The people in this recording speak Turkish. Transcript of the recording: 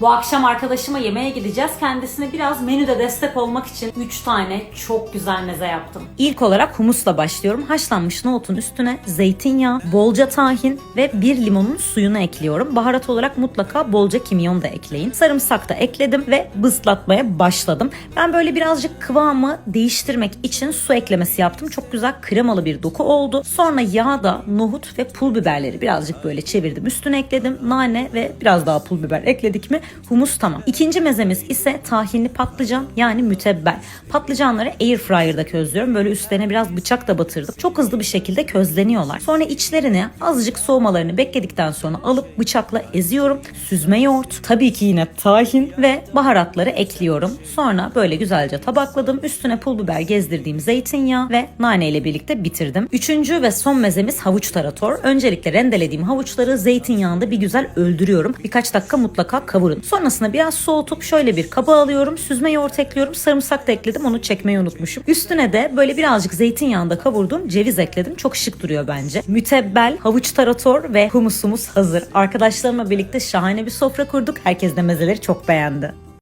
Bu akşam arkadaşıma yemeğe gideceğiz. Kendisine biraz menüde destek olmak için 3 tane çok güzel meze yaptım. İlk olarak humusla başlıyorum. Haşlanmış nohutun üstüne zeytinyağı, bolca tahin ve bir limonun suyunu ekliyorum. Baharat olarak mutlaka bolca kimyon da ekleyin. Sarımsak da ekledim ve bızlatmaya başladım. Ben böyle birazcık kıvamı değiştirmek için su eklemesi yaptım. Çok güzel kremalı bir doku oldu. Sonra yağda nohut ve pul biberleri birazcık böyle çevirdim. Üstüne ekledim. Nane ve biraz daha pul biber ekledik mi humus tamam. İkinci mezemiz ise tahinli patlıcan yani mütebbel. Patlıcanları air fryer'da közlüyorum. Böyle üstlerine biraz bıçak da batırdım. Çok hızlı bir şekilde közleniyorlar. Sonra içlerini azıcık soğumalarını bekledikten sonra alıp bıçakla eziyorum. Süzme yoğurt, tabii ki yine tahin ve baharatları ekliyorum. Sonra böyle güzelce tabakladım. Üstüne pul biber gezdirdiğim zeytinyağı ve nane ile birlikte bitirdim. Üçüncü ve son mezemiz havuç tarator. Öncelikle rendelediğim havuçları zeytinyağında bir güzel öldürüyorum. Birkaç dakika mutlaka kavurun. Sonrasında biraz soğutup şöyle bir kaba alıyorum. Süzme yoğurt ekliyorum. Sarımsak da ekledim. Onu çekmeyi unutmuşum. Üstüne de böyle birazcık zeytinyağında kavurduğum ceviz ekledim. Çok şık duruyor bence. Mütebbel, havuç tarator ve humusumuz hazır. Arkadaşlarımla birlikte şahane bir sofra kurduk. Herkes de mezeleri çok beğendi.